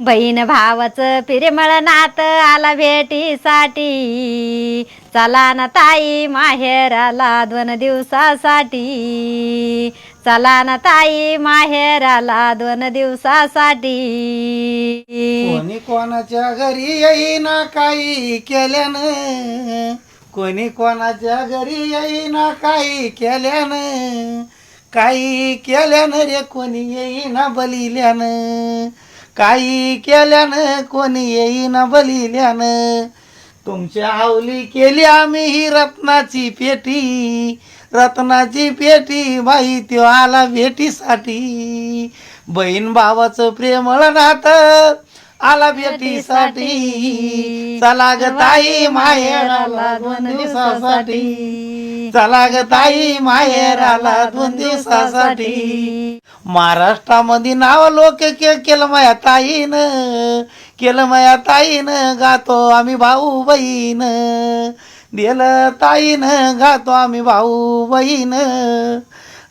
बहीण भावाचं फिरमळ नात आला भेटीसाठी. चला ना ताई माहेराला दोन दिवसासाठी. चला ना ताई माहेराला दोन दिवसासाठी. कोणी कोणाच्या घरी येईना काही केल्यानं? कोणी कोणाच्या घरी येईना काही केल्यानं? काही केल्यानं रे कोणी येईना बलिल्यानं? काही केल्यानं कोणी येईना बलिल्यानं. तुमच्या आवली केली आम्ही ही रत्नाची पेटी. रत्नाची पेटी बाई त्यो आला भेटीसाठी. बहीण भावाचं प्रेमळ नातं आला भेटीसाठी चला ग ताई माहेराला दोन दिवसासाठी. चला ग ताई माहेराला दोन दिवसासाठी. महाराष्ट्रामध्ये नाव लोक के केलं माया ताईनं. केलं माया ताईनं गातो आम्ही भाऊ बहीण. दिलं ताईनं गातो आम्ही भाऊ बहीण.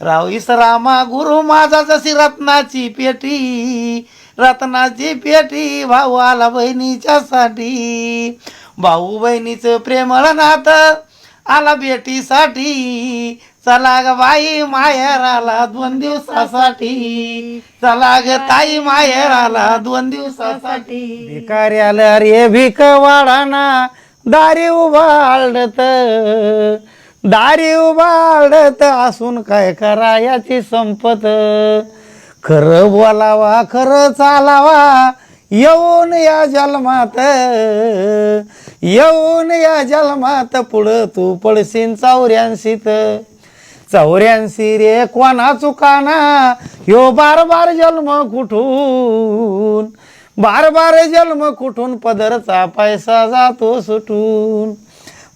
राव इसरामा गुरु माझा जशी रत्नाची पेटी. रत्नाची पेटी भाऊ आला बहिणीच्या साठी भाऊ बहिणीचं प्रेमळ नात आला बेटीसाठी चला ग बाई माहेराला दोन दिवसासाठी. चला ग ताई माहेराला दोन दिवसासाठी. भिकारी आलं रे भिक वाढाना दारी उभाळत दारी उभाळत असून काय करा याची संपत? खरं बोलावा खरं चालावा येऊन या जन्मात. येऊन या जन्मात पुढं तू पडशीन चौऱ्याऐंशीत. चौऱ्याऐंशी रे कोणा चुकाना ह्यो बार बार जन्म कुठून? बार बार जन्म कुठून पदरचा पैसा जातो सुटून?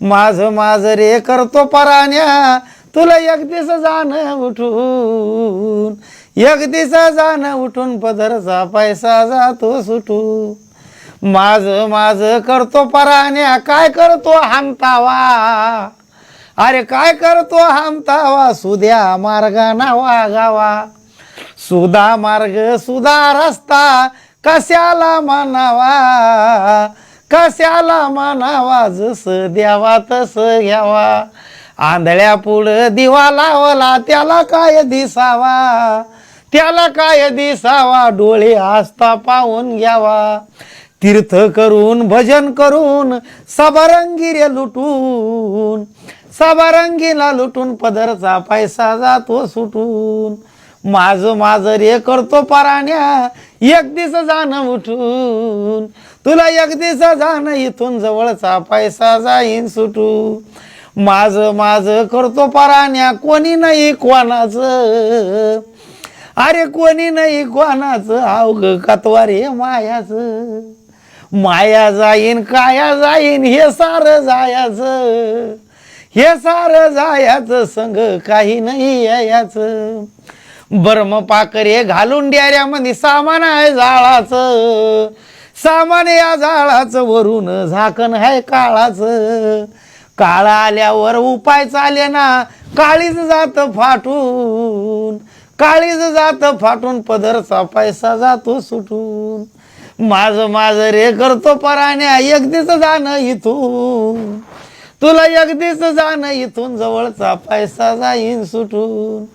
माझ माझ रे करतो पराण्या तुला एक दिस जाणं उठून. एक जाण जाणं उठून पदरचा पैसा जातो सुटू. माझ माझ करतो पराण्या काय करतो हमतावा? अरे काय करतो हमतावा? सुद्या मार्गाना वागावा सुधा मार्ग सुधा रस्ता कशाला मानावा? कशाला मानावा? जस द्यावा तस घ्यावा. आंधळ्या पुढं दिवा लावला त्याला काय दिसावा? त्याला काय दिसावा? डोळे आस्था पाहून घ्यावा. तीर्थ करून भजन करून सबरंगी रे लुटून सबरंगीला लुटून पदरचा पैसा जातो सुटून. माझ माझ रे करतो पराण्या एक दिस जाणं उठून. तुला एक दिस जाणं इथून जवळचा पैसा जाईन सुटू माझ माझ करतो पराण्या कोणी नाही कोणाचं. अरे कोणी नाही कोणाचं अवघ कतवारे मायाचं. माया जाईन काया जाईन हे सारं जायाचं. हे सारं जायाचं संग काही नाही याचं. बर्म पाकरे घालून ड्याऱ्यामध्ये सामान आहे जाळाचं. सामान या जाळाचं वरून झाकण आहे काळाचं. काळ आल्यावर उपाय चाले ना काळीच जात फाटून. काळीज जात फाटून पदरचा पैसा जातो सुटून. माझ माझ रे करतो पराण्या एकदीच जाणं इथून. तुला एकदीच जाणं इथून जवळचा पैसा जाईन सुटून.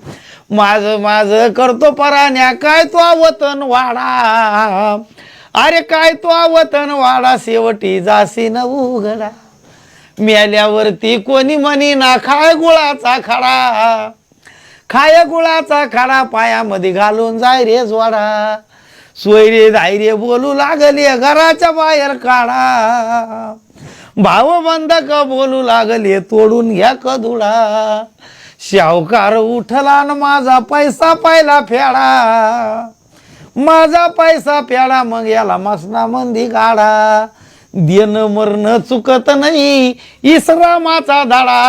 माझ माझ करतो पराण्या काय तो आवतन वाडा. अरे काय तो आवतन वाडा शेवटी जासी न उघडा. मेल्यावरती कोणी म्हणी ना खाय गुळाचा खडा. खाय गुळाचा खडा पायामध्ये घालून जाय रे जोडा. सोयरे धायरे बोलू लागले घराच्या बाहेर काढा. भाव बंधक बोलू लागले तोडून घ्या कदुडा शावकार उठला न माझा पैसा पायला फेडा. माझा पैसा फेडा मग याला मसना मंदी काढा देणं मरण चुकत नाही इसरामाचा धाडा.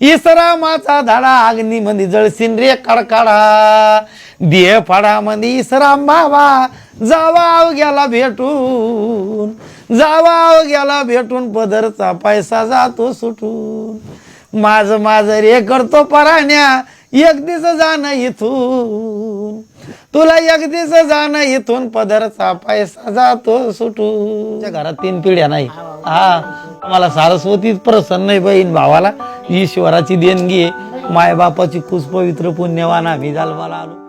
इसरामाचा धाडा अग्नीमध्ये जळसीन रे कडकाडा. देह फाडामध्ये इसरा बाबा जावा अवघ्याला भेटून. जावा अवघ्याला भेटून पदरचा पैसा जातो सुटून. माझ माझ रे करतो पराण्या एक दिस जाणं इथून. तुला एकदीच जाणं इथून पदरचा पैसा जातो सुटून. घरात तीन पिढ्या नाही. हा मला सारस्वतीच प्रसन्न आहे बहीण भावाला. ईश्वराची देणगी आहे. मायबापाची खुश पवित्र पुण्यवान आम्ही जालवाला आलो.